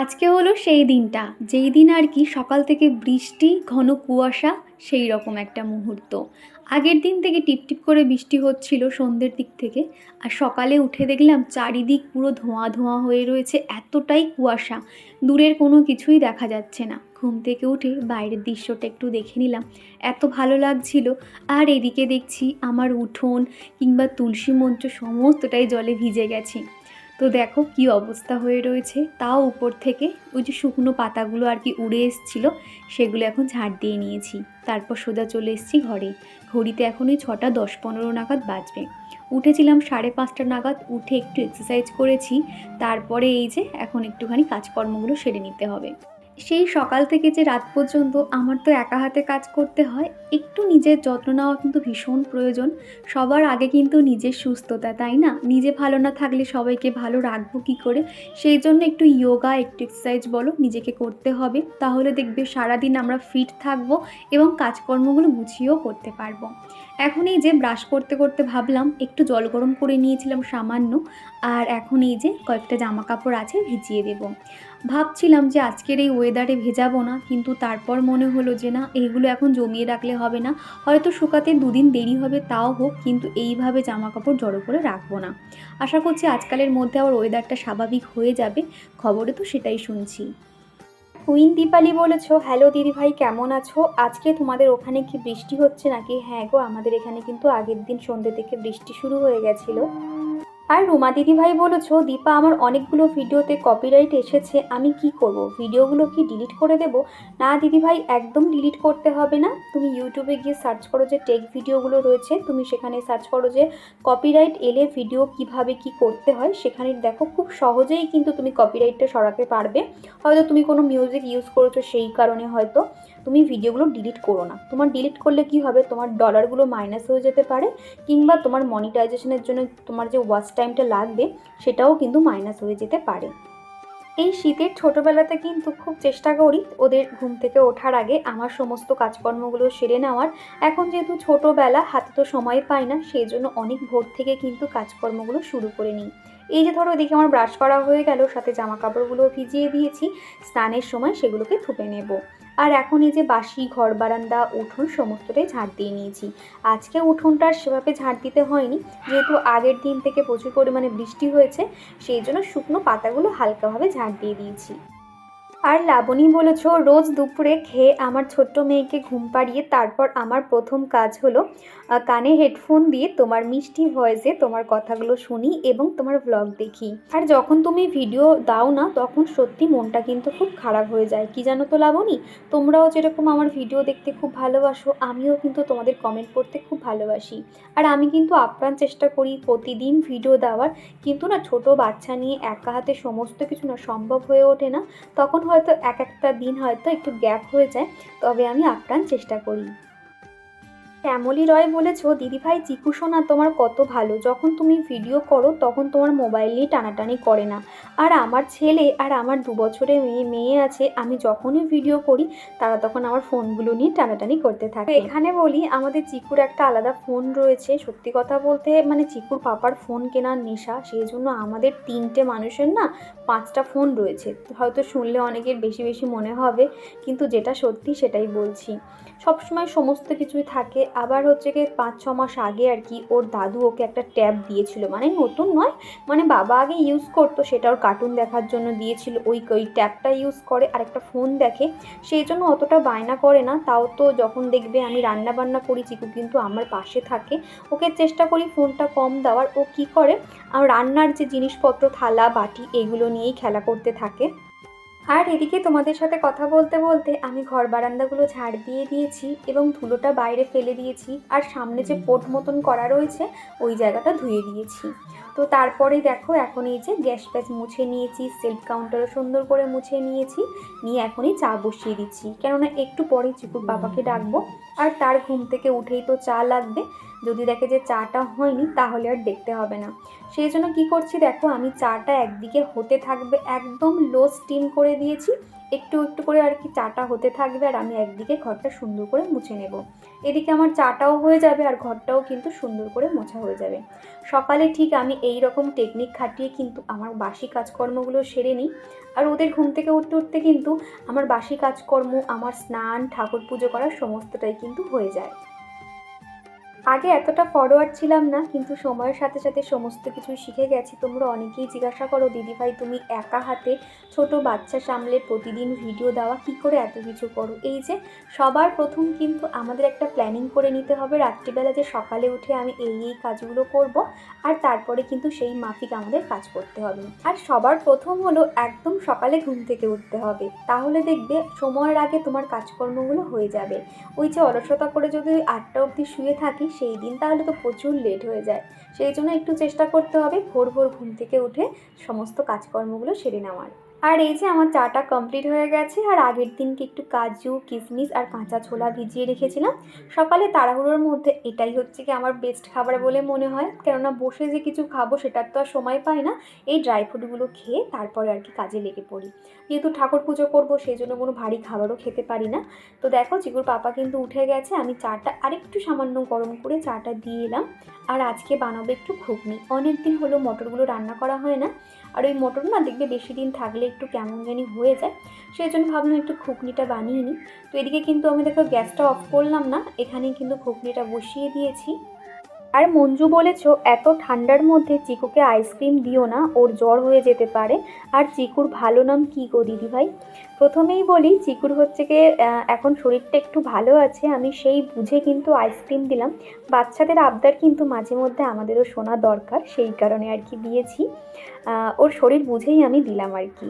আজকে হলো সেই দিনটা। যেই দিন আর কি সকাল থেকে বৃষ্টি, ঘন কুয়াশা, সেই রকম একটা মুহূর্ত। আগের দিন থেকে টিপটিপ করে বৃষ্টি হচ্ছিল সন্ধ্যের দিক থেকে। আর সকালে উঠে দেখলাম চারিদিক পুরো ধোঁয়া ধোঁয়া হয়ে রয়েছে, এতটাই কুয়াশা। দূরের কোনো কিছুই দেখা যাচ্ছে না। ঘুম থেকে উঠে বাইরের দৃশ্যটা একটু দেখে নিলাম। এত ভালো লাগছিল। আর এদিকে দেখছি আমার উঠোন কিংবা তুলসী মঞ্চ সমস্তটাই জলে ভিজে গেছে। তো দেখো কি অবস্থা হয়ে রয়েছে। তাও উপর থেকে ওই যে শুকনো পাতাগুলো আর কি উড়ে এসছিল, সেগুলো এখন ঝাড় দিয়ে নিয়েছি। তারপর সোজা চলে এসেছি ঘরে। ঘড়িতে এখন ওই ছটা দশ পনেরো নাগাদ বাজবে। উঠেছিলাম সাড়ে পাঁচটা নাগাদ, উঠে একটু এক্সারসাইজ করেছি। তারপরে এই যে এখন একটুখানি কাজকর্মগুলো সেরে নিতে হবে। সেই সকাল থেকে যে রাত পর্যন্ত আমার তো একা হাতে কাজ করতে হয়, একটু নিজের যত্ন নেওয়া কিন্তু ভীষণ প্রয়োজন। সবার আগে কিন্তু নিজের সুস্থতা, তাই না? নিজে ভালো না থাকলে সবাইকে ভালো রাখব কী করে? সেই জন্য একটু যোগা একটু এক্সারসাইজ বলো, নিজেকে করতে হবে। তাহলে দেখবে সারাদিন আমরা ফিট থাকব এবং কাজকর্মগুলো গুছিয়েও করতে পারব। এখন এই যে ব্রাশ করতে করতে ভাবলাম, একটু জল গরম করে নিয়েছিলাম সামান্য। আর এখন এই যে কয়েকটা জামা কাপড় আছে, ভিজিয়ে দেবো। ভাবছিলাম যে আজকের এই ওয়েদারে ভেজাবো না, কিন্তু তারপর মনে হলো যে না, এইগুলো এখন জমিয়ে রাখলে হবে না। হয়তো শুকাতে দুদিন দেরি হবে, তাও হোক, কিন্তু এইভাবে জামা কাপড় জড়ো করে রাখব না। আশা করছি আজকালের মধ্যে আবার ওয়েদারটা স্বাভাবিক হয়ে যাবে। খবরে তো সেটাই শুনছি। কুইন দীপালি বলেছ হ্যালো দিদিভাই কেমন আছো? আজকে তোমাদের ওখানে কি বৃষ্টি হচ্ছে নাকি? হ্যাঁ গো, আমাদের এখানে কিন্তু আগের দিন সন্ধ্যে থেকে বৃষ্টি শুরু হয়ে গেছিল। আর রুমা দিদিভাই বলেছ, দীপা, আমার অনেকগুলো ভিডিওতে কপিরাইট এসেছে, আমি কি করব? ভিডিওগুলো কি ডিলিট করে দেব? না দিদিভাই, একদম ডিলিট করতে হবে না। তুমি ইউটিউবে গিয়ে সার্চ করো যে টেক ভিডিওগুলো রয়েছে, তুমি সেখানে সার্চ করো যে কপিরাইট এলে ভিডিও কীভাবে কি করতে হয়, সেখানে দেখো খুব সহজেই কিন্তু তুমি কপিরাইটটা সরাতে পারবে। হয়তো তুমি কোনো মিউজিক ইউজ করেছ সেই কারণে হয়তো তুমি ভিডিওগুলো ডিলিট করো না। তোমার ডিলিট করলে কি হবে? তোমার ডলারগুলো মাইনাস হয়ে যেতে পারে, কিংবা তোমার মনিটাইজেশনের জন্য তোমার যে ওয়াচ টাইমটা লাগবে, সেটাও কিন্তু মাইনাস হয়ে যেতে পারে। এই শীতের ছোটোবেলাতে কিন্তু খুব চেষ্টা করি ওদের ঘুম থেকে ওঠার আগে আমার সমস্ত কাজকর্মগুলো সেরে নেওয়ার। এখন যেহেতু ছোটোবেলা, হাতে তো সময় পাই না, সেই জন্য অনেক ভোর থেকে কিন্তু কাজকর্মগুলো শুরু করে নিই। এই যে ধরো এদিকে আমার ব্রাশ করা হয়ে গেল, সাথে জামা কাপড়গুলো ভিজিয়ে দিয়েছি, স্নানের সময় সেগুলোকে থুপে নেব। আর এখন এই যে বাসি, ঘর বারান্দা, উঠোন সমস্তটাই ঝাড় দিয়ে নিয়েছি। আজকে উঠোনটা সেভাবে ঝাড় দিতে হয়নি, যেহেতু আগের দিন থেকে প্রচুর পরিমাণে বৃষ্টি হয়েছে, সেই জন্য শুকনো পাতাগুলো হালকাভাবে ঝাড় দিয়ে দিয়েছি। আর লাবণী বলেছ, রোজ দুপুরে খেয়ে আমার ছোট্ট মেয়েকে ঘুম পাড়িয়ে তারপর আমার প্রথম কাজ হলো কানে হেডফোন দিয়ে তোমার মিষ্টি ভয়েসে তোমার কথাগুলো শুনি এবং তোমার ব্লগ দেখি। আর যখন তুমি ভিডিও দাও না, তখন সত্যি মনটা কিন্তু খুব খারাপ হয়ে যায়। কি জানো তো লাবণী? তোমরাও যেরকম আমার ভিডিও দেখতে খুব ভালোবাসো, আমিও কিন্তু তোমাদের কমেন্ট করতে খুব ভালোবাসি। আর আমি কিন্তু আপ্রাণ চেষ্টা করি প্রতিদিন ভিডিও দেওয়ার। কিন্তু না, ছোট বাচ্চা নিয়ে একা হাতে সমস্ত কিছু না, সম্ভব হয়ে ওঠে না। তখন হয়তো এক একটা দিন হয়তো একটু গ্যাপ হয়ে যায় তবে আমি আপ্রাণ চেষ্টা করি। শ্যামলী রয় বলেছ, দিদিভাই, চিকু সোনা, তোমার কত ভালো। যখন তুমি ভিডিও করো, তখন তোমার মোবাইল নিয়ে টানাটানি করে না। আর আমার ছেলে আর আমার দু বছরের মেয়ে মেয়ে আছে, আমি যখনই ভিডিও করি, তারা তখন আমার ফোনগুলো নিয়ে টানাটানি করতে থাকে। এখানে বলি, আমাদের চিকুর একটা আলাদা ফোন রয়েছে। সত্যি কথা বলতে মানে চিকুর পাপার ফোন কেনার নেশা সেই জন্য আমাদের তিনটে মানুষের না পাঁচটা ফোন রয়েছে। হয়তো শুনলে অনেকের বেশি বেশি মনে হবে, কিন্তু যেটা সত্যি সেটাই বলছি। সবসময় সমস্ত কিছুই থাকে আবার হচ্ছে কি পাঁচ, ছ মাস আগে আর কি ওর দাদু ওকে একটা ট্যাব দিয়েছিল। মানে নতুন নয় মানে বাবা আগে ইউজ করতো, সেটা ওর কার্টুন দেখার জন্য দিয়েছিল। ওই ওই ট্যাবটা ইউজ করে আর একটা ফোন দেখে। সেই জন্য অতটা বায়না করে না। তাও তো যখন দেখবে আমি রান্না বান্না করি চিকু কিন্তু আমার পাশে থাকে। ওকে চেষ্টা করি ফোনটা কম দেওয়ার। ও কি করে? রান্নার যে জিনিসপত্র, থালা, বাটি, এগুলো নিয়েই খেলা করতে থাকে। আর এদিকে তোমাদের সাথে কথা বলতে বলতে আমি ঘর বারান্দাগুলো ঝাড় দিয়ে দিয়েছি এবং ধুলোটা বাইরে ফেলে দিয়েছি আর সামনে যে পোট মতন করা রয়েছে ওই জায়গাটা ধুয়ে দিয়েছি। তো তারপরে দেখো এখন এই যে গ্যাস প্যাচ মুছে নিয়েছি সেলফ কাউন্টারও সুন্দর করে মুছে নিয়েছি নিয়ে এখনই চা বসিয়ে দিচ্ছি। কেননা একটু পরেই চিকুর বাবাকে ডাকবো আর তার ঘুম থেকে উঠেই তো চা লাগবে। যদি দেখে যে চাটা হয়নি, তাহলে আর দেখতে হবে না। সেই জন্য কী করছি দেখো, আমি চাটা একদিকে হতে থাকবে, একদম লো স্টিম করে দিয়েছি। একটু একটু করে আর কি চাটা হতে থাকবে আর আমি একদিকে ঘরটা সুন্দর করে মুছে নেব। এদিকে আমার চাটাও হয়ে যাবে আর ঘরটাও কিন্তু সুন্দর করে মোছা হয়ে যাবে। সকালে ঠিক আমি এই রকম টেকনিক খাটিয়ে কিন্তু আমার বাসি কাজকর্মগুলো সেরে নিই। আর ওদের ঘুম থেকে উঠতে উঠতে কিন্তু আমার বাসি কাজকর্ম, আমার স্নান, ঠাকুর পুজো করার সমস্তটাই কিন্তু হয়ে যায়। আগে এতটা ফরওয়ার্ড ছিলাম না, কিন্তু সময়ের সাথে সাথে সমস্ত কিছু শিখে গেছি। তোমরা অনেকেই জিজ্ঞাসা করো দিদিভাই তুমি একা হাতে ছোট বাচ্চা সামলে প্রতিদিন ভিডিও দেওয়া কি করে এত কিছু করো? এই যে, সবার প্রথম কিন্তু আমাদের একটা প্ল্যানিং করে নিতে হবে। রাত্রিবেলা যে সকালে উঠে আমি এই এই কাজগুলো করব, আর তারপরে কিন্তু সেই মাফিক আমাদের কাজ করতে হবে। আর সবার প্রথম হলো একদম সকালে ঘুম থেকে উঠতে হবে। তাহলে দেখবে সময়ের আগে তোমার কাজকর্মগুলো হয়ে যাবে। ওই যে অলসতা করে যদি আটটা অবধি শুয়ে থাকি সেই দিন, তাহলে তো প্রচুর লেট হয়ে যায়। সেই জন্য একটু চেষ্টা করতে হবে, ভোর ভোর ঘুম থেকে উঠে সমস্ত কাজকর্মগুলো সেরে নেওয়ার। আর এই যে আমার চাটা কমপ্লিট হয়ে গেছে, আর আগের দিনকে একটু কাজু, কিশমিশ আর কাঁচা ছোলা ভিজিয়ে রেখেছিলাম। সকালে তাড়াহুড়োর মধ্যে এটাই হচ্ছে কি আমার বেস্ট খাবার বলে মনে হয়। কেননা বসে যে কিছু খাব সেটার তো আর সময় পাই না। এই ড্রাই ফ্রুটগুলো খেয়ে তারপরে আর কি কাজে লেগে পড়ি। যেহেতু ঠাকুর পুজো করব, সেই জন্য কোনো ভারী খাবারও খেতে পারি না। তো দেখো চিকুর পাপা কিন্তু উঠে গেছে, আমি চাটা আরেকটু সামান্য গরম করে চাটা দিয়ে এলাম। আর আজকে বানাবো একটু ঘুগনি। অনেক দিন হলো মটরগুলো রান্না করা হয় না। আর ওই মটন না দেখবে বেশি দিন থাকলে একটু কেমন জানি হয়ে যায়। সেই জন্য ভাবলাম একটু ঘুগনিটা বানিয়ে নিই। তো এদিকে কিন্তু আমি দেখো গ্যাসটা অফ করলাম না, এখানেই কিন্তু ঘুগনিটা বসিয়ে দিয়েছি। আর মঞ্জু বলেছ, এত ঠান্ডার মধ্যে চিকুকে আইসক্রিম দিও না, ওর জ্বর হয়ে যেতে পারে। আর চিকুর ভালো নাম কী গো, দিদিভাই? প্রথমেই বলি, চিকুর হচ্ছে গিয়ে এখন শরীরটা একটু ভালো আছে, আমি সেই বুঝে কিন্তু আইসক্রিম দিলাম। বাচ্চাদের আবদার কিন্তু মাঝে মধ্যে আমাদেরও শোনা দরকার, সেই কারণে আর কি দিয়েছি। ওর শরীর বুঝেই আমি দিলাম আর কি।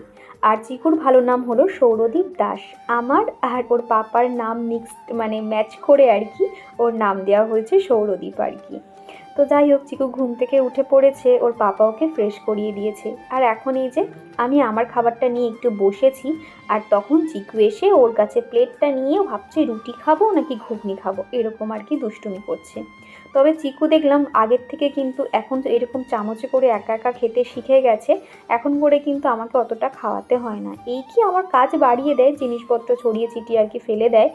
আর চিকুর ভালো নাম হলো সৌরদীপ দাস। আমার আর ওর পাপার নাম মিক্সড মানে ম্যাচ করে আর কি, ওর নাম দেওয়া হয়েছে সৌরদীপ আর কি। তো যাই হোক, চিকু ঘুম থেকে উঠে পড়েছে, ওর পাপা ওকে ফ্রেশ করিয়ে দিয়েছে। আর এখন এই যে, আমি আমার খাবারটা নিয়ে একটু বসেছি, আর তখন চিকু এসে ওর কাছে প্লেটটা নিয়ে ভাবছে, রুটি খাব নাকি ঘুগনি খাব? এরকম আর কি দুষ্টুমি করছে। তবে চিকু দেখলাম আগের থেকে কিন্তু এখন তো এরকম চামচে করে একা একা খেতে শিখে গেছে, এখন করে কিন্তু আমাকে অতটা খাওয়াতে হয় না। এই কি আমার কাজ বাড়িয়ে দেয়, জিনিসপত্র ছড়িয়ে ছিটিয়ে আর কি ফেলে দেয়?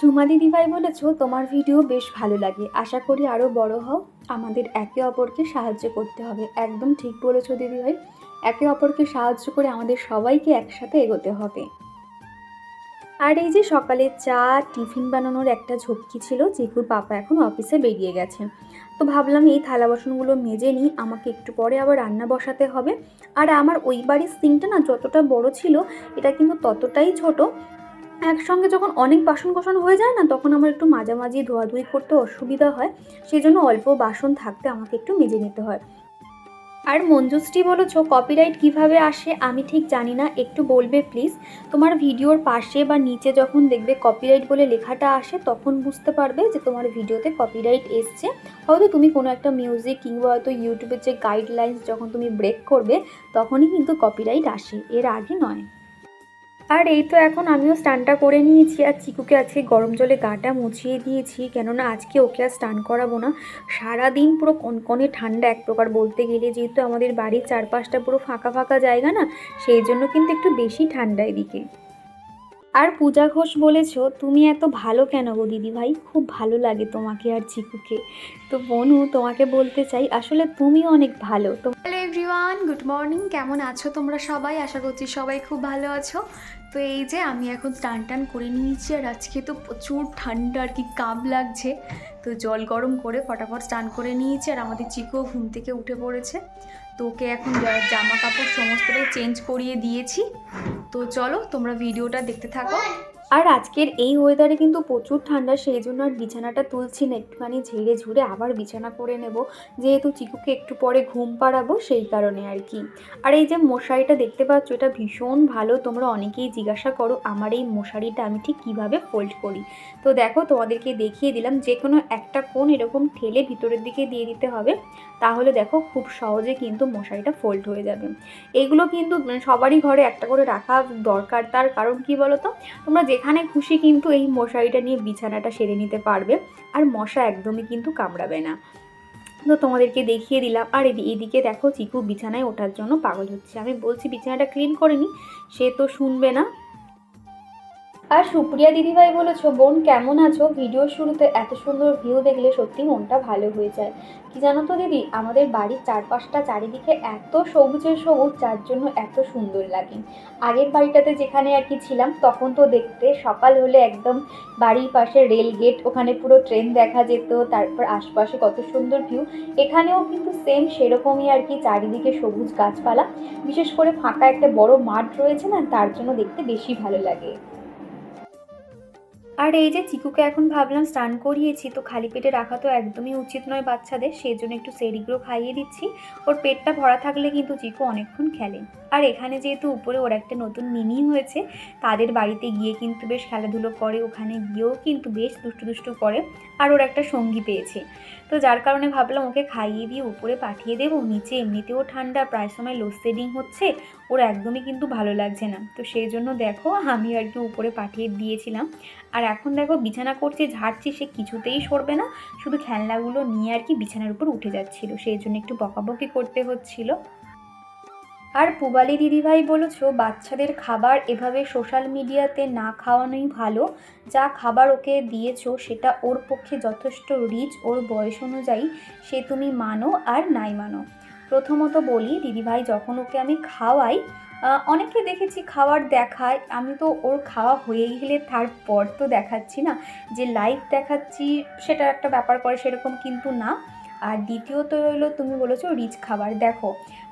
ঝুমা দিদিভাই বলেছ, তোমার ভিডিও বেশ ভালো লাগে। আশা করি আরও বড় হও। আমাদের একে অপরকে সাহায্য করতে হবে। একদম ঠিক বলেছ দিদিভাই। একে অপরকে সাহায্য করে আমাদের সবাইকে একসাথে এগোতে হবে। আর এই যে সকালে চা, টিফিন বানানোর একটা ঝক্কি ছিল চিকুর পাপা এখন অফিসে বেরিয়ে গেছে। তো ভাবলাম এই থালা বাসনগুলো মেজে নিই, আমাকে একটু পরে আবার রান্না বসাতে হবে। আর আমার ওই বাড়ির সিংটা না যতটা বড় ছিল, এটা কিন্তু ততটাই ছোট। একসঙ্গে যখন অনেক বাসন কোসন হয়ে যায় না, তখন আমার একটু মাঝামাঝি ধোয়াধুয়ি করতে অসুবিধা হয়। সেই জন্য অল্প বাসন থাকতে আমাকে একটু মেজে নিতে হয়। আর মঞ্জুশ্রী বলেছ কপিরাইট কীভাবে আসে আমি ঠিক জানি না, একটু বলবে প্লিজ তোমার ভিডিওর পাশে বা নিচে যখন দেখবে কপিরাইট বলে লেখাটা আসে, তখন বুঝতে পারবে যে তোমার ভিডিওতে কপিরাইট এসছে। হয়তো তুমি কোনো একটা মিউজিক কিংবা হয়তো ইউটিউবের যে গাইডলাইন্স যখন তুমি ব্রেক করবে, তখনই কিন্তু কপিরাইট আসে। এর আগে নয়। আর এই তো এখন আমিও স্নানটা করে নিয়েছি আর চিকুকে আজকে গরম জলে গাটা মুছিয়ে দিয়েছি, কেননা আজকে ওকে আর স্নান করাবো না। সারাদিন পুরো কনকনে ঠান্ডা এক প্রকার বলতে গেলে, যেহেতু আমাদের বাড়ির চারপাশটা পুরো ফাঁকা ফাঁকা জায়গা না, সেই জন্য কিন্তু একটু বেশি ঠান্ডা এদিকে। আর পূজা ঘোষ বলেছ, তুমি এত ভালো কেন গো দিদিভাই? খুব ভালো লাগে তোমাকে আর চিকুকে। তো বনু, তোমাকে বলতে চাই, আসলে তুমি অনেক ভালো। তো হ্যালো এভরিওয়ান গুড মর্নিং কেমন আছো তোমরা সবাই? আশা করছি সবাই খুব ভালো আছো। তো এই যে আমি এখন টান টান করে নিয়েছি আর আজকে তো প্রচুর ঠান্ডা আর কি কাপ লাগছে। তো জল গরম করে ফটাফট স্নান করে নিয়েছি আর আমাদের চিকো ঘুম থেকে উঠে পড়েছে। তো ওকে এখন জামা কাপড় সমস্তটাই চেঞ্জ করিয়ে দিয়েছি। তো চলো তোমরা ভিডিওটা দেখতে থাকো। আর আজকের এই ওয়েদারে কিন্তু প্রচুর ঠান্ডা, সেই জন্য আর বিছানাটা তুলছি না। একটুখানি ঝেড়ে ঝুড়ে আবার বিছানা করে নেব। যেহেতু চিকুকে একটু পরে ঘুম পাড়াবো, সেই কারণে আর কি। আর এই যে মশারিটা দেখতে পাচ্ছ, এটা ভীষণ ভালো। তোমরা অনেকেই জিজ্ঞাসা করো, আমার এই মশারিটা আমি ঠিক কীভাবে ফোল্ড করি? তো দেখো, তোমাদেরকে দেখিয়ে দিলাম যে কোনো একটা কোণ এরকম ঠেলে ভিতরের দিকে দিয়ে দিতে হবে। তাহলে দেখো খুব সহজে কিন্তু মশারিটা ফোল্ড হয়ে যাবে। এগুলো কিন্তু সবারই ঘরে একটা করে রাখা দরকার। তার কারণ কি বলো তো তোমরা যেখানে খুশি কিন্তু এই মশারিটা নিয়ে বিছানাটা সেরে নিতে পারবে। আর মশা একদমই কিন্তু কামড়াবে না। তো তোমাদেরকে দেখিয়ে দিলাম। আর এদি- এদিকে দেখো চিকু বিছানায় ওঠার জন্য পাগল হচ্ছে। আমি বলছি বিছানাটা ক্লিন করে নি, সে তো শুনবে না। আর সুপ্রিয়া দিদিভাই বলেছ, বোন, কেমন আছো? ভিডিও শুরুতে এত সুন্দর ভিউ দেখলে সত্যি মনটা ভালো হয়ে যায়। কি জানো তো দিদি? আমাদের বাড়ির চারপাশটা চারিদিকে এত সবুজের সবুজ, যার জন্য এত সুন্দর লাগে। আগের বাড়িটাতে যেখানে আর কি ছিলাম, তখন তো দেখতে সকাল হলে একদম বাড়ির পাশে রেল গেট ওখানে পুরো ট্রেন দেখা যেত, তারপর আশপাশে কত সুন্দর ভিউ এখানেও কিন্তু সেম সেরকমই আর কি চারিদিকে সবুজ গাছপালা। বিশেষ করে ফাঁকা একটা বড় মাঠ রয়েছে না, তার জন্য দেখতে বেশি ভালো লাগে। আর এই যে চিকুকে এখন ভাবলাম স্নান করিয়েছি, তো খালি পেটে রাখা তো একদমই উচিত নয় বাচ্চাদের, সেই জন্য একটু সেরিগুলো খাইয়ে দিচ্ছি। ওর পেটটা ভরা থাকলে কিন্তু চিকু অনেকক্ষণ খেলে। আর এখানে যেহেতু উপরে ওর একটা নতুন মিনি হয়েছে, তাদের বাড়িতে গিয়ে কিন্তু বেশ খেলাধুলো করে, ওখানে গিয়েও কিন্তু বেশ দুষ্টু দুষ্টু করে, আর ওর একটা সঙ্গী পেয়েছে। তো যার কারণে ভাবলাম ওকে খাইয়ে দিয়ে উপরে পাঠিয়ে দেবো, নিচে এমনিতেও ঠান্ডা, প্রায় সময় লোডশেডিং হচ্ছে ওর একদমই কিন্তু ভালো লাগছে না। তো সেই জন্য দেখো, আমি আর কি উপরে পাঠিয়ে দিয়েছিলাম। আর এখন দেখো, বিছানা করছে, ঝাড়ছি, সে কিছুতেই সরবে না। শুধু খেলনাগুলো নিয়ে আর কি বিছানার উপর উঠে যাচ্ছিল। সেই জন্য একটু বকাবকি করতে হচ্ছিল। আর পুবালি দিদিভাই বলেছ, বাচ্চাদের খাবার এভাবে সোশ্যাল মিডিয়াতে না খাওয়ানোই ভালো। যা খাবার ওকে দিয়েছ, সেটা ওর পক্ষে যথেষ্ট রিচ ওর বয়স অনুযায়ী সে তুমি মানো আর নাই মানো। প্রথমত বলি, দিদিভাই, যখন ওকে আমি খাওয়াই অনেকে দেখেছি খাওয়ার দেখায়। আমি তো ওর খাওয়া হয়ে গেলে তারপর তো দেখাচ্ছি না। যে লাইভ দেখাচ্ছি সেটা একটা ব্যাপার করে সেরকম কিন্তু না। আর দ্বিতীয়ত রইল তুমি বলেছ রিচ খাবার। দেখো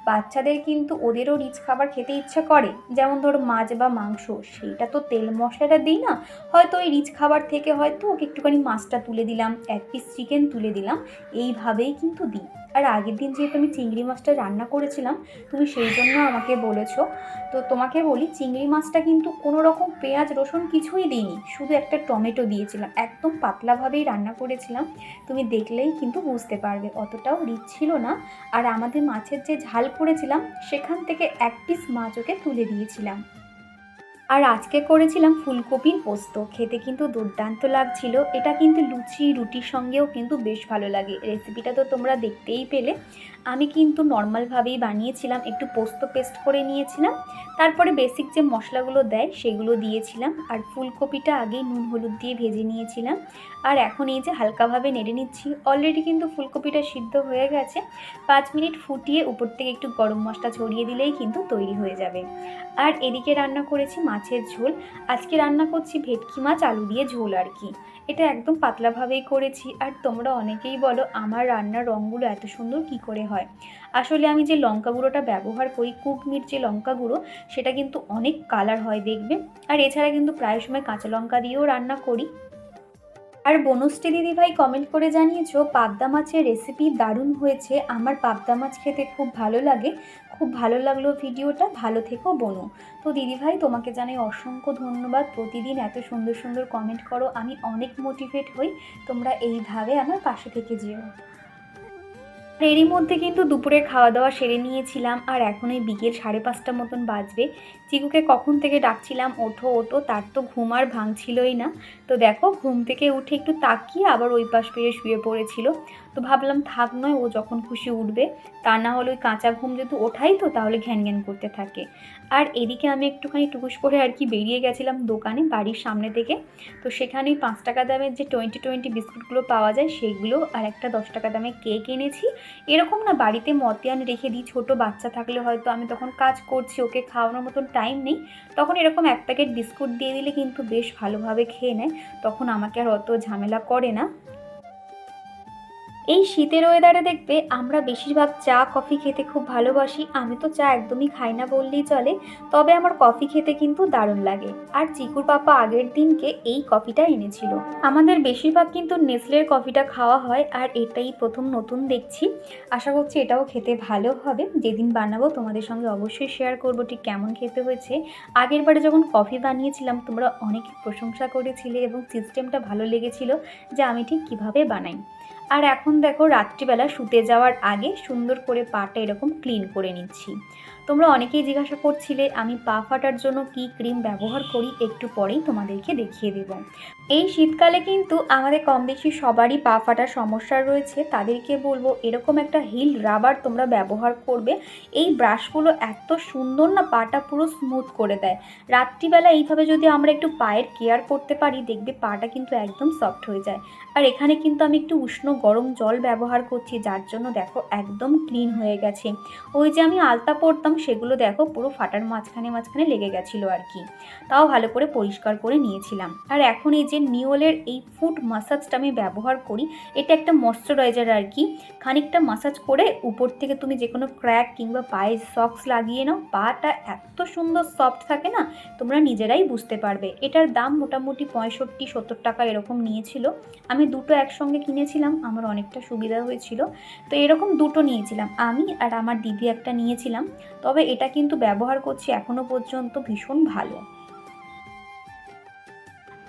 বাচ্চাদের কিন্তু ওদেরও রিচ খাবার খেতে ইচ্ছা করে। যেমন ধরো মাছ বা মাংস, সেইটা তো তেল মশলাটা দিই না। হয়তো ওই রিচ খাবার থেকে হয়তো ওকে একটুখানি মাছটা তুলে দিলাম, এক পিস চিকেন তুলে দিলাম, এইভাবেই কিন্তু দিই। আর আগের দিন যেহেতু আমি চিংড়ি মাছটা রান্না করেছিলাম, তুমি সেই জন্য আমাকে বলেছ। তো তোমাকে বলি, চিংড়ি মাছটা কিন্তু কোনো রকম পেঁয়াজ, রসুন কিছুই দিইনি। শুধু একটা টমেটো দিয়েছিলাম। একদম পাতলাভাবেই রান্না করেছিলাম। তুমি দেখলেই কিন্তু বুঝতে পারবে, অতটাও রিচ ছিল না। আর আমাদের মাছের যে ঝাল করেছিলাম সেখান থেকে এক পিস মাছ ওকে তুলে দিয়েছিলাম। আর আজকে করেছিলাম ফুলকপির পোস্ত। খেতে কিন্তু দুর্দান্ত লাগছিল। এটা কিন্তু লুচি, রুটির সঙ্গেও কিন্তু বেশ ভালো লাগে। রেসিপিটা তো তোমরা দেখতেই পেলে। আমি কিন্তু নর্মালভাবেই বানিয়েছিলাম, একটু পোস্ত পেস্ট করে নিয়েছিলাম, তারপরে বেসিক যে মশলাগুলো দেয় সেগুলো দিয়েছিলাম, আর ফুলকপিটা আগেই নুন হলুদ দিয়ে ভেজে নিয়েছিলাম, আর এখন এই যে হালকাভাবে নেড়ে নিচ্ছি অলরেডি কিন্তু ফুলকপিটা সিদ্ধ হয়ে গেছে, পাঁচ মিনিট ফুটিয়ে উপর থেকে একটু গরম মশলা ছড়িয়ে দিলেই কিন্তু তৈরি হয়ে যাবে। আর এদিকে রান্না করেছি মাছের ঝোল, আজকে রান্না করছি ভেটকি মাছ, আলু দিয়ে ঝোল আর কি। এটা একদম পাতলাভাবেই করেছি। আর তোমরা অনেকেই বলো, আমার রান্নার রঙগুলো এত সুন্দর কি করে হয়? আসলে আমি যে লঙ্কা গুঁড়োটা ব্যবহার করি কুকমির যে লঙ্কা গুঁড়ো, সেটা কিন্তু অনেক কালার হয় দেখবে। আর এছাড়া কিন্তু প্রায় সময় কাঁচা লঙ্কা দিয়েও রান্না করি। আর বনশ্রী দিদিভাই কমেন্ট করে জানিয়েছো, পাবদা মাছের রেসিপি দারুণ হয়েছে। আমার পাবদা মাছ খেতে খুব ভালো লাগে। খুব ভালো লাগল ভিডিওটা। ভালো থেকো বনু। তো দিদিভাই, তোমাকে জানাই অসংখ্য ধন্যবাদ। প্রতিদিন এত সুন্দর সুন্দর কমেন্ট করো। আমি অনেক মোটিভেট হই। তোমরা এইভাবে আমার পাশে থেকে যেও। এরই মধ্যে কিন্তু দুপুরের খাওয়া দাওয়া সেরে নিয়েছিলাম আর এখন এই বিকেল সাড়ে পাঁচটা মতন বাজবে। চিকুকে কখন থেকে ডাকছিলাম, ওঠো ওঠো, তার তো ঘুম আর ভাঙছিলই না। তো দেখো, ঘুম থেকে উঠে একটু তাকিয়ে আবার ওই পাশ ফিরে শুয়ে পড়েছিল। তো ভাবলাম থাক নয়, ও যখন খুশি উঠবে, তা না হলে ওই কাঁচা ঘুম যেহেতু ওঠাই তো, তাহলে ঘ্যান ঘ্যান করতে থাকে। আর এদিকে আমি একটুখানি টুকুস করে আর কি বেরিয়ে গেছিলাম দোকানে, বাড়ির সামনে থেকে। তো সেখানে ওই পাঁচ টাকা দামের যে টোয়েন্টি টোয়েন্টি বিস্কুটগুলো পাওয়া যায় সেগুলো আর একটা দশ টাকা দামে কেক এনেছি। এরকম না বাড়িতে মতিয়ান রেখে দিই, ছোটো বাচ্চা থাকলে হয়তো আমি তখন কাজ করছি, ওকে খাওয়ানোর মতন টাইম নেই। তখন এরকম এক প্যাকেট বিস্কুট দিয়ে দিলে কিন্তু বেশ ভালোভাবে খেয়ে নেয়, তখন আমাকে আর অত ঝামেলা করে না। এই শীতের ওয়েদারে দেখবে আমরা বেশিরভাগ চা কফি খেতে খুব ভালোবাসি। আমি তো চা একদমই খাই না বললেই চলে। তবে আমার কফি খেতে কিন্তু দারুণ লাগে। আর চিকুর পাপা আগের দিনকে এই কফিটা এনেছিল। আমাদের বেশিরভাগ কিন্তু নেসলের কফিটা খাওয়া হয় আর এটাই প্রথম নতুন দেখছি। আশা করছি এটাও খেতে ভালো হবে। যেদিন বানাবো তোমাদের সঙ্গে অবশ্যই শেয়ার করব ঠিক কেমন খেতে হয়েছে। আগের বারে যখন কফি বানিয়েছিলাম, তোমরা অনেক প্রশংসা করেছিলে এবং সিস্টেমটা ভালো লেগেছিল যে আমি ঠিক কীভাবে বানাই। আর এখন দেখো রাত্রিবেলা শুতে যাওয়ার আগে সুন্দর করে পাটা এরকম ক্লিন করে নিচ্ছি। তোমরা অনেকেই জিজ্ঞাসা করছিলে, আমি পা ফাটার জন্য কি ক্রিম ব্যবহার করি? একটু পরেই তোমাদেরকে দেখিয়ে দেব। এই শীতকালে কিন্তু আমাদের কম বেশি সবারই পা ফাটার সমস্যা রয়েছে। তাদেরকে বলব, এরকম একটা হিল রাবার তোমরা ব্যবহার করবে। এই ব্রাশগুলো এত সুন্দর না, পাটা পুরো স্মুথ করে দেয়। রাত্রিবেলা এইভাবে যদি আমরা একটু পায়ের কেয়ার করতে পারি, দেখবে পাটা কিন্তু একদম সফট হয়ে যায়। আর এখানে কিন্তু আমি একটু উষ্ণ গরম জল ব্যবহার করছি, যার জন্য দেখো একদম ক্লিন হয়ে গেছে। ওই যে আমি আলতা পরতাম সেগুলো দেখো পুরো ফাটার মাঝখানে মাঝখানে লেগে গেছিল আর কি। তাও ভালো করে পরিষ্কার করে নিয়েছিলাম। আর এখন এই যে নিওলের এই ফুট মাসাজটা আমি ব্যবহার করি, এটা একটা ময়শ্চারাইজার আর কি। খানিকটা মাসাজ করে উপর থেকে তুমি যে কোনো ক্র্যাক কিংবা পায়ে সক্স লাগিয়ে নাও, পাটা এত সুন্দর সফট থাকে না, তোমরা নিজেরাই বুঝতে পারবে। এটার দাম মোটামুটি পঁয়ষট্টি, সত্তর টাকা এরকম নিয়েছিল। আমি দুটো একসঙ্গে কিনেছিলাম, আমার অনেকটা সুবিধা হয়েছিল। তো এরকম দুটো নিয়েছিলাম, আমি আর আমার দিদি একটা নিয়েছিলাম। তবে এটা কিন্তু ব্যবহার করছি এখনও পর্যন্ত ভীষণ ভালো।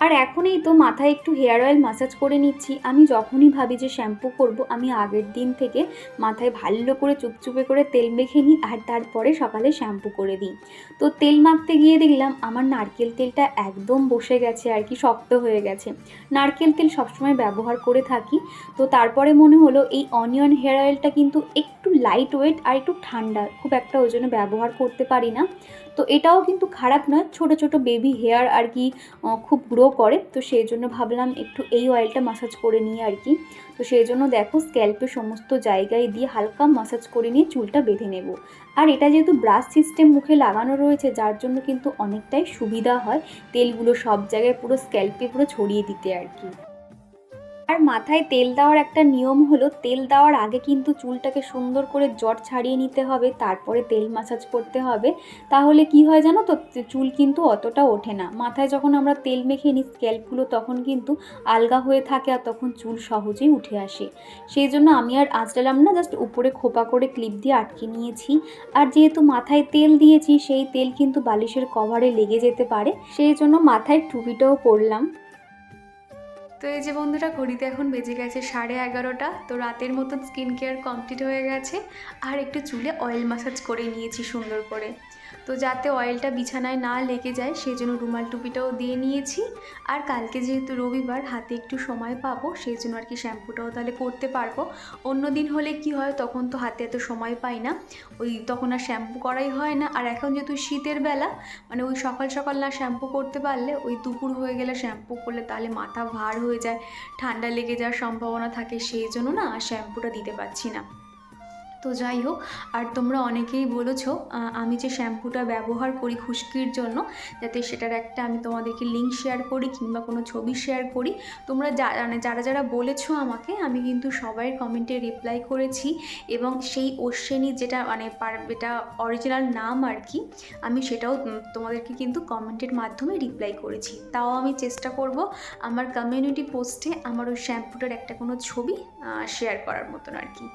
আর এখন এই তো মাথায় একটু হেয়ার অয়েল মাসাজ করে নিচ্ছি। আমি যখনই ভাবি যে শ্যাম্পু করব, আমি আগের দিন থেকে মাথায় ভালো করে চুপচুপে করে তেল মেখে নিই আর তারপরে সকালে শ্যাম্পু করে দিই। তো তেল মাখতে গিয়ে দেখলাম আমার নারকেল তেলটা একদম বসে গেছে আর কি, শক্ত হয়ে গেছে। নারকেল তেল সবসময় ব্যবহার করে থাকি। তো তারপরে মনে হলো এই অনিয়ন হেয়ার অয়েলটা কিন্তু একটু লাইট ওয়েট আর একটু ঠান্ডা, খুব একটা ওই জন্য ব্যবহার করতে পারি না। তো এটাও কিন্তু খারাপ নয়, ছোট ছোট বেবি হেয়ার আর কি খুব গ্রো করে। তো সেই জন্য ভাবলাম একটু এই অয়েলটা মাসাজ করে নিয়ে আর কি। তো সেই জন্য দেখো স্ক্যাল্পে সমস্ত জায়গায় দিয়ে হালকা মাসাজ করে নিয়ে চুলটা বেঁধে নেব। আর এটা যেহেতু ব্রাশ সিস্টেম মুখে লাগানো রয়েছে, যার জন্য কিন্তু অনেকটাই সুবিধা হয় তেলগুলো সব জায়গায় পুরো স্ক্যাল্পে পুরো ছড়িয়ে দিতে আর কি। আর মাথায় তেল দেওয়ার একটা নিয়ম হলো, তেল দেওয়ার আগে কিন্তু চুলটাকে সুন্দর করে জট ছাড়িয়ে নিতে হবে, তারপরে তেল মাসাজ করতে হবে। তাহলে কি হয় জানো তো চুল কিন্তু অতটা ওঠে না। মাথায় যখন আমরা তেল মেখে নিই স্ক্যাল্পগুলো তখন কিন্তু আলগা হয়ে থাকে আর তখন চুল সহজেই উঠে আসে। সেই জন্য আমি আর আঁচড়ালাম না জাস্ট উপরে খোপা করে ক্লিপ দিয়ে আটকে নিয়েছি। আর যেহেতু মাথায় তেল দিয়েছি, সেই তেল কিন্তু বালিশের কভারে লেগে যেতে পারে। সেই জন্য মাথায় টুপিটাও পরলাম। তো এই যে বন্ধুরা, ঘড়িতে এখন বেজে গেছে সাড়ে এগারোটা, তো রাতের মতন স্কিন কেয়ার কমপ্লিট হয়ে গেছে। আর একটু চুলে অয়েল মাসাজ করে নিয়েছি সুন্দর করে। তো যাতে অয়েলটা বিছানায় না লেগে যায় সেই জন্য রুমাল টুপিটাও দিয়ে নিয়েছি। আর কালকে যেহেতু রবিবার, হাতে একটু সময় পাবো সেই জন্য আর কি শ্যাম্পুটাও তাহলে করতে পারব। অন্য দিন হলে কি হয়, তখন তো হাতে এত সময় পাই না। ওই তখন আর শ্যাম্পু করাই হয় না। আর এখন যেহেতু শীতের বেলা মানে ওই সকাল সকাল না শ্যাম্পু করতে পারলে, ওই দুপুর হয়ে গেলে শ্যাম্পু করলে তাহলে মাথা ভার হয়ে যায়, ঠান্ডা লেগে যাওয়ার সম্ভাবনা থাকে সেই জন্য না শ্যাম্পুটা দিতে পারছি না। তো যাই হোক, আর তোমরা অনেকেই বলেছ আমি যে শ্যাম্পুটা ব্যবহার করি খুশকির জন্য, যাতে সেটার একটা আমি তোমাদেরকে লিঙ্ক শেয়ার করি কিংবা কোনো ছবি শেয়ার করি। তোমরা মানে যারা যারা বলেছ আমাকে, আমি কিন্তু সবাই কমেন্টে রিপ্লাই করেছি এবং সেই অশ্বিনী যেটা মানে এটা অরিজিনাল নাম আর কি, আমি সেটাও তোমাদেরকে কিন্তু কমেন্টের মাধ্যমে রিপ্লাই করেছি। তাও আমি চেষ্টা করব আমার কমিউনিটি পোস্টে আমার ওই শ্যাম্পুটার একটা কোনো ছবি শেয়ার করার মতন আর কি।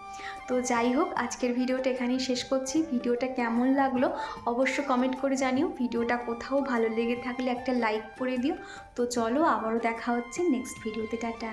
তো যাই হোক আজকের ভিডিওটা এখানেই শেষ করছি। ভিডিওটা কেমন লাগল অবশ্য কমেন্ট করে জানিও। ভিডিওটা কোথাও ভালো লেগে থাকলে একটা লাইক করে দিও। তো চলো আবারও দেখা হচ্ছে নেক্সট ভিডিওতে। টাটা।